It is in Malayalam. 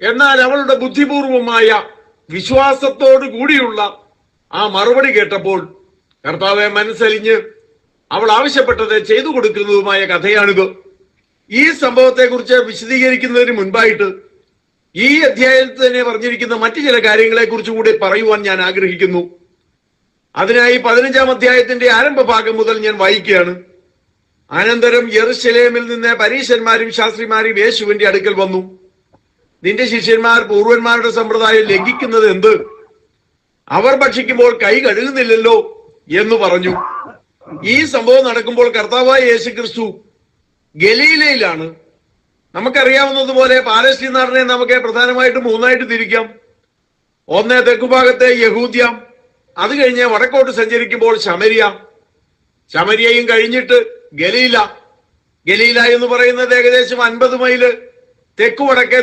എന്നാൽ അവളുടെ ബുദ്ധിപൂർവമായ വിശ്വാസത്തോടു കൂടിയുള്ള ആ മറുപടി കേട്ടപ്പോൾ കർത്താവെ മനസ്സലിഞ്ഞ് അവൾ ആവശ്യപ്പെട്ടത് ചെയ്തു കൊടുക്കുന്നതുമായ കഥയാണിത്. ഈ സംഭവത്തെക്കുറിച്ച് വിശദീകരിക്കുന്നതിന് മുൻപായിട്ട് ഈ അധ്യായത്തിൽ തന്നെ പറഞ്ഞിരിക്കുന്ന മറ്റു ചില കാര്യങ്ങളെ കുറിച്ച് കൂടി പറയുവാൻ ഞാൻ ആഗ്രഹിക്കുന്നു. അതിനായി പതിനഞ്ചാം അധ്യായത്തിന്റെ ആരംഭ ഭാഗം മുതൽ ഞാൻ വായിക്കുകയാണ്. അനന്തരം യെറുശലേമിൽ നിന്ന് പരീശന്മാരും ശാസ്ത്രിമാരും യേശുവിന്റെ അടുക്കൽ വന്നു. നിന്റെ ശിഷ്യന്മാർ പൂർവന്മാരുടെ സമ്പ്രദായം ലംഘിക്കുന്നത് എന്ത്? അവർ ഭക്ഷിക്കുമ്പോൾ കൈ കഴുകുന്നില്ലല്ലോ എന്ന് പറഞ്ഞു. ഈ സംഭവം നടക്കുമ്പോൾ കർത്താവായ യേശു ക്രിസ്തു ഗലീലയിലാണ്. നമുക്കറിയാവുന്നതുപോലെ പാലസ്തീൻ നാടിനെ നമുക്ക് പ്രധാനമായിട്ട് മൂന്നായിട്ട് തിരിക്കാം. ഒന്ന് തെക്കുഭാഗത്തെ യഹൂദ്യ അത് കഴിഞ്ഞ് വടക്കോട്ട് സഞ്ചരിക്കുമ്പോൾ ശമരിയ. ശമരിയയും കഴിഞ്ഞിട്ട് ഗലീല. ഗലീല എന്ന് പറയുന്നത് ഏകദേശം അൻപത് മൈൽ തെക്കു വടക്കേ